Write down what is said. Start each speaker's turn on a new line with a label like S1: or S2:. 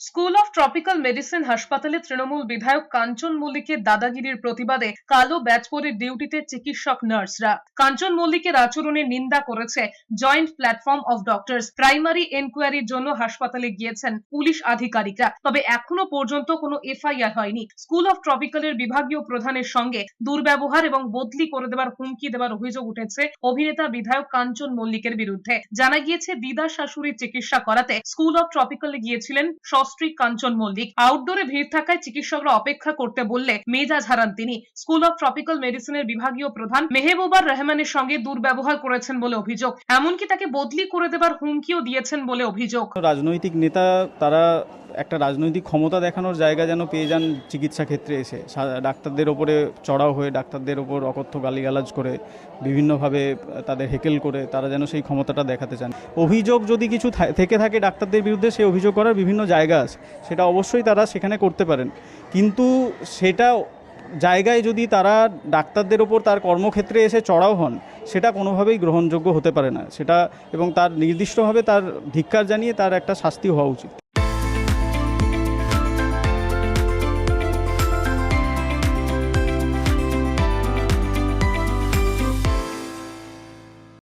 S1: School of tropical medicine হাসপাতালে তৃণমূল বিধায়ক কাঞ্চন মল্লিকের দাদাগিরির প্রতিবাদে কালো ব্যাচ পরে ডিউটিতে চিকিৎসক নার্সরা। কাঞ্চন মল্লিকের আচরণের নিন্দা করেছে joint platform of doctors. Primary এনকোয়ারির জন্য হাসপাতালে গিয়েছেন পুলিশ আধিকারিকরা। তবে এখনও পর্যন্ত কোনো এফআইআর হয়নি। স্কুল অফ ট্রপিক্যালের বিভাগীয় প্রধানের সঙ্গে দুর্ব্যবহার এবং বদলি করে দেওয়ার হুমকি দেওয়ার অভিযোগ উঠেছে অভিনেতা বিধায়ক কাঞ্চন মল্লিকের বিরুদ্ধে। জানা গিয়েছে দিদা শাশুড়ির চিকিৎসা করাতে স্কুল অফ ট্রপিক্যালে গিয়েছিলেন সস্ত্রীক কাঞ্চন মল্লিক আউটডোরে ভিড় থাকায় চিকিৎসকরা অপেক্ষা করতে বললে মেজাজ হারান তিনি। স্কুল অফ ট্রপিক্যাল মেডিসিনের বিভাগীয় প্রধান মেহেবুবার রহমানের সঙ্গে দুর্ব্যবহার করেছেন বলে অভিযোগ। এমনকি তাকে বদলি করে দেবার হুমকিও দিয়েছেন বলে অভিযোগ।
S2: রাজনৈতিক নেতা তারা একটা রাজনৈতিক ক্ষমতা দেখানোর জায়গা যেন পেয়ে যান চিকিৎসা ক্ষেত্রে এসে। ডাক্তারদের ওপরে চড়াও হয়ে, ডাক্তারদের ওপর অকথ্য গালিগালাজ করে, বিভিন্নভাবে তাদের হেকেল করে, তারা যেন সেই ক্ষমতাটা দেখাতে চান। অভিযোগ যদি কিছু থেকে থাকে ডাক্তারদের বিরুদ্ধে, সেই অভিযোগ করার বিভিন্ন জায়গা আছে। সেটা অবশ্যই তারা সেখানে করতে পারেন। কিন্তু সেটা জায়গায় যদি তারা ডাক্তারদের ওপর তার কর্মক্ষেত্রে এসে চড়াও হন, সেটা কোনোভাবেই গ্রহণযোগ্য হতে পারে না। সেটা এবং তার নির্দিষ্টভাবে তার ধিক্কার জানিয়ে তার একটা শাস্তি হওয়া উচিত।